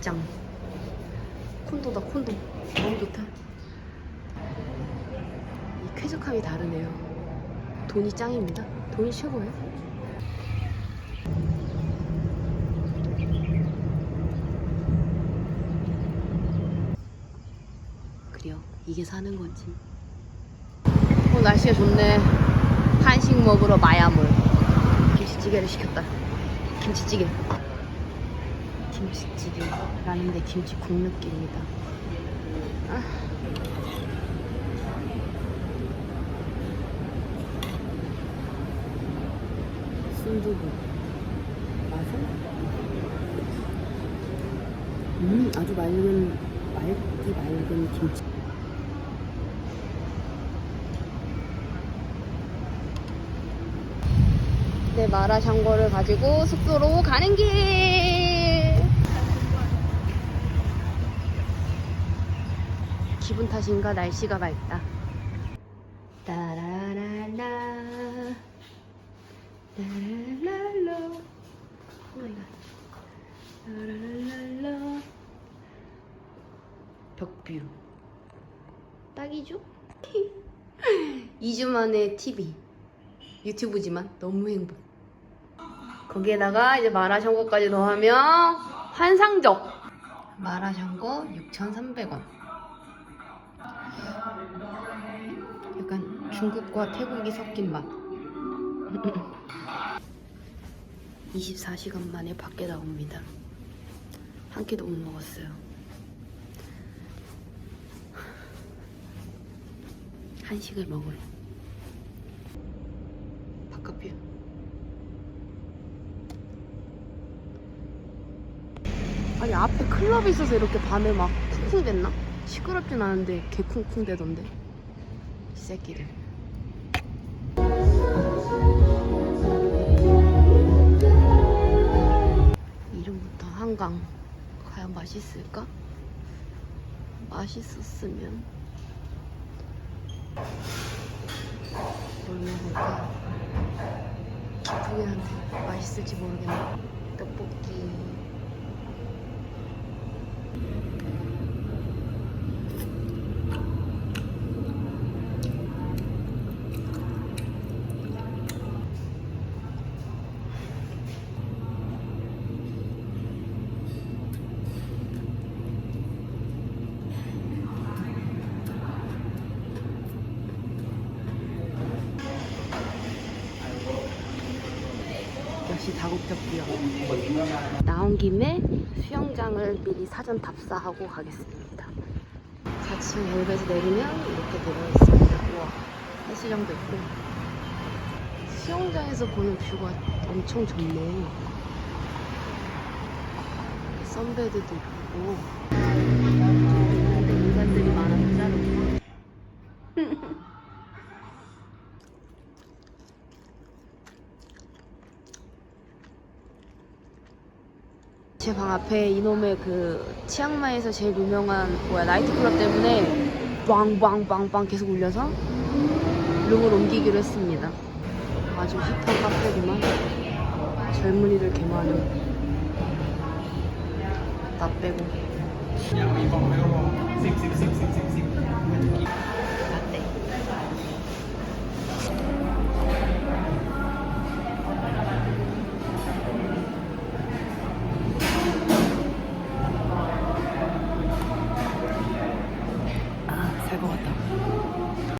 짱. 콘도다 콘도. 너무 좋다. 이 쾌적함이 다르네요. 돈이 짱입니다. 돈이 최고예요. 그래요. 이게 사는 거지. 어, 날씨가 좋네. 한식 먹으러 마야몰. 김치찌개를 시켰다. 김치찌개. 김치찌개라는데 김치국 느낌입니다. 아. 순두부. 맛은? 음, 아주 맑은, 맑기 맑은 김치. 네, 마라샹궈를 가지고 숙소로 가는 길! 기분 탓인가 날씨가 맑다. 따라라라. 오마이갓. 따라라라. 벽뷰. 딱이죠? 2주 만에 TV. 유튜브지만 너무 행복. 거기에다가 이제 마라샹궈까지 더하면 환상적 마라샹궈 6,300원. 중국과 태국이 섞인 맛. 24시간 만에 밖에 나옵니다. 한 끼도 못 먹었어요. 한식을 먹으러. 바깥뷰. 아니 앞에 클럽이 있어서 이렇게 밤에 막 쿵쿵댔나? 시끄럽진 않은데 개 쿵쿵대던데 이 새끼들 이름부터 한강 과연 맛있을까? 맛있었으면 뭘 먹을까? 기쁘긴 한데 맛있을지 모르겠네 떡볶이 역시 다국적기요. 나온 김에 수영장을 미리 사전 답사하고 가겠습니다. 4층 엘베에서 내리면 이렇게 되어 있습니다. 우와, 헬스장도 있고. 수영장에서 보는 뷰가 엄청 좋네. 선베드도 있고. 근데 인간들이 많아서 자르고. 제 방 앞에 이놈의 그 치앙마이에서 제일 유명한 뭐야 나이트클럽 때문에 빵빵빵빵 계속 울려서 룸을 옮기기로 했습니다. 아주 힙한 카페구만. 젊은이들 개 많아. 나 빼고.